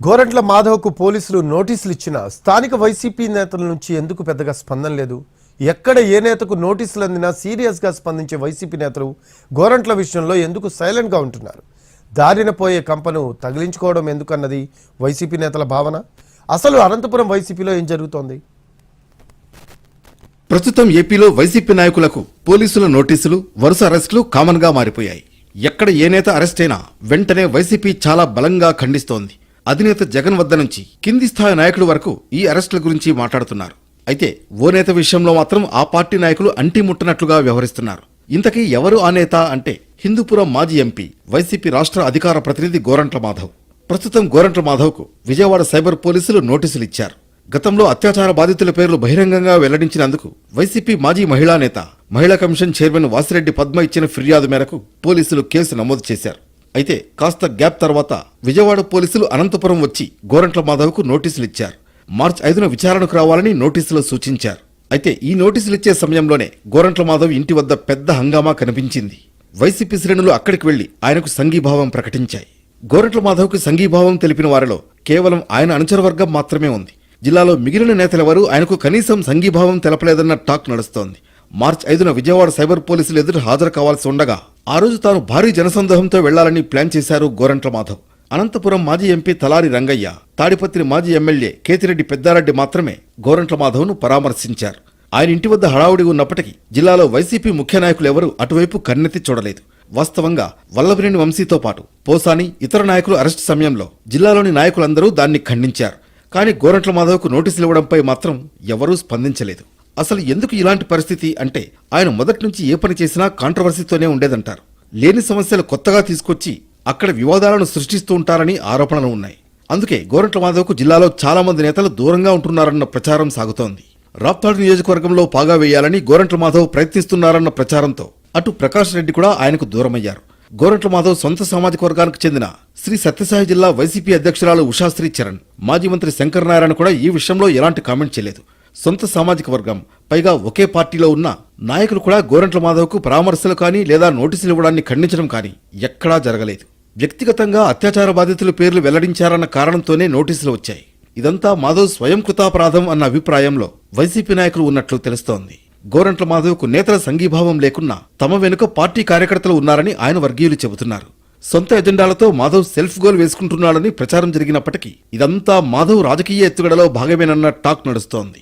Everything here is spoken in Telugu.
గోరంట్ల మాధవ్కు పోలీసులు నోటీసులు ఇచ్చినా స్థానిక వైసీపీ నేతల నుంచి ఎందుకు పెద్దగా స్పందన లేదు? ఎక్కడ ఏ నేతకు నోటీసులు అందినా సీరియస్గా స్పందించే వైసీపీ నేతలు గోరంట్ల విషయంలో ఎందుకు సైలెంట్గా ఉంటున్నారు? దారిన పోయే కంపను తగిలించుకోవడం ఎందుకన్నది వైసీపీ నేతల భావన? అసలు అనంతపురం వైసీపీలో ఏం జరుగుతోంది? ప్రస్తుతం ఏపీలో వైసీపీ నాయకులకు పోలీసుల నోటీసులు వరుస అరెస్టులు కామన్గా మారిపోయాయి. ఎక్కడ ఏ నేత అరెస్ట్ అయినా వెంటనే వైసీపీ చాలా బలంగా ఖండిస్తోంది. అధినేత జగన్ వద్ద నుంచి కింది స్థాయి నాయకుడు వరకు ఈ అరెస్టుల గురించి మాట్లాడుతున్నారు. అయితే ఓ నేత విషయంలో మాత్రం ఆ పార్టీ నాయకులు అంటిముట్టనట్లుగా వ్యవహరిస్తున్నారు. ఇంతకీ ఎవరు ఆ నేత అంటే హిందూపురం మాజీ ఎంపీ వైసీపీ రాష్ట్ర అధికార ప్రతినిధి గోరంట్ల మాధవ్. ప్రస్తుతం గోరంట్ల మాధవ్కు విజయవాడ సైబర్ పోలీసులు నోటీసులు ఇచ్చారు. గతంలో అత్యాచార బాధితుల పేర్లు బహిరంగంగా వెల్లడించినందుకు వైసీపీ మాజీ మహిళా నేత మహిళా కమిషన్ చైర్మన్ వాసిరెడ్డి పద్మ ఇచ్చిన ఫిర్యాదు మేరకు పోలీసులు కేసు నమోదు చేశారు. అయితే కాస్త గ్యాప్ తర్వాత విజయవాడ పోలీసులు అనంతపురం వచ్చి గోరంట్ల మాధవ్కు నోటీసులు ఇచ్చారు మార్చి ఐదున విచారణకు రావాలని నోటీసులో సూచించారు. అయితే ఈ నోటీసులు ఇచ్చే సమయంలోనే గోరంట్ల మాధవ్ ఇంటి వద్ద పెద్ద హంగామా కనిపించింది. వైసీపీ శ్రేణులు అక్కడికి వెళ్ళి ఆయనకు సంఘీభావం ప్రకటించాయి. గోరంట్ల మాధవ్కు సంఘీభావం తెలిపిన వారిలో కేవలం ఆయన అనుచర వర్గం మాత్రమే ఉంది. జిల్లాలో మిగిలిన నేతలెవరూ ఆయనకు కనీసం సంఘీభావం తెలపలేదన్న టాక్ నడుస్తోంది. మార్చి ఐదున విజయవాడ సైబర్ పోలీసులు ఎదురు హాజరు కావాల్సి ఉండగా ఆ రోజు తాను భారీ జనసందోహంతో వెళ్ళాలని ప్లాన్ చేశారు గోరంట్ల మాధవ్. అనంతపురం మాజీ ఎంపీ తలారి రంగయ్య తాడిపత్రి మాజీ ఎమ్మెల్యే కేతిరెడ్డి పెద్దారెడ్డి మాత్రమే గోరంట్ల మాధవ్ను పరామర్శించారు. ఆయన ఇంటి వద్ద హడావుడి ఉన్నప్పటికీ జిల్లాలో వైసీపీ ముఖ్య నాయకులు ఎవరూ అటువైపు కన్నెత్తి చూడలేదు. వాస్తవంగా వల్లభనేని వంశీతో పాటు పోసాని ఇతర నాయకులు అరెస్టు సమయంలో జిల్లాలోని నాయకులందరూ దాన్ని ఖండించారు. కానీ గోరంట్ల మాధవ్కు నోటీసులు ఇవ్వడంపై మాత్రం ఎవరూ స్పందించలేదు. అసలు ఎందుకు ఇలాంటి పరిస్థితి అంటే ఆయన మొదటి నుంచి ఏ పని చేసినా కాంట్రవర్సీతోనే ఉండేదంటారు. లేని సమస్యలు కొత్తగా తీసుకొచ్చి అక్కడ వివాదాలను సృష్టిస్తూ ఉంటారని ఆరోపణలు ఉన్నాయి. అందుకే గోరంట్ల మాధవ్కు జిల్లాలో చాలా మంది నేతలు దూరంగా ఉంటున్నారన్న ప్రచారం సాగుతోంది. రాప్తాడు నియోజకవర్గంలో పాగా వేయాలని గోరంట్ల మాధవ్ ప్రయత్నిస్తున్నారన్న ప్రచారంతో అటు ప్రకాష్ రెడ్డి కూడా ఆయనకు దూరమయ్యారు. గోరంట్ల మాధవ్ సొంత సామాజిక వర్గానికి చెందిన శ్రీ సత్యసాయి జిల్లా వైసీపీ అధ్యక్షురాలు ఉషాశ్రీ చరణ్ మాజీ మంత్రి శంకర్ నారాయణ కూడా ఈ విషయంలో ఎలాంటి కామెంట్ చేయలేదు. సొంత సామాజిక వర్గం. పైగా ఒకే పార్టీలో ఉన్న నాయకులు కూడా గోరంట్ల మాధవ్కు పరామర్శలు కానీ లేదా నోటీసులు ఇవ్వడాన్ని ఖండించడం కానీ ఎక్కడా జరగలేదు. వ్యక్తిగతంగా అత్యాచార బాధితుల పేర్లు వెల్లడించారన్న కారణంతోనే నోటీసులు వచ్చాయి. ఇదంతా మాధవ్ స్వయం కృతాపరాధం అన్న అభిప్రాయంలో వైసీపీ నాయకులు ఉన్నట్లు తెలుస్తోంది. గోరంట్ల మాధవ్కు నేతల సంఘీభావం లేకున్నా తమ వెనుక పార్టీ కార్యకర్తలు ఉన్నారని ఆయన వర్గీయులు చెబుతున్నారు. సొంత ఎజెండాలతో మాధవ్ సెల్ఫ్ గోల్ వేసుకుంటున్నాడని ప్రచారం జరిగినప్పటికీ ఇదంతా మాధవ్ రాజకీయ ఎత్తుగడలో భాగమేనన్న టాక్ నడుస్తోంది.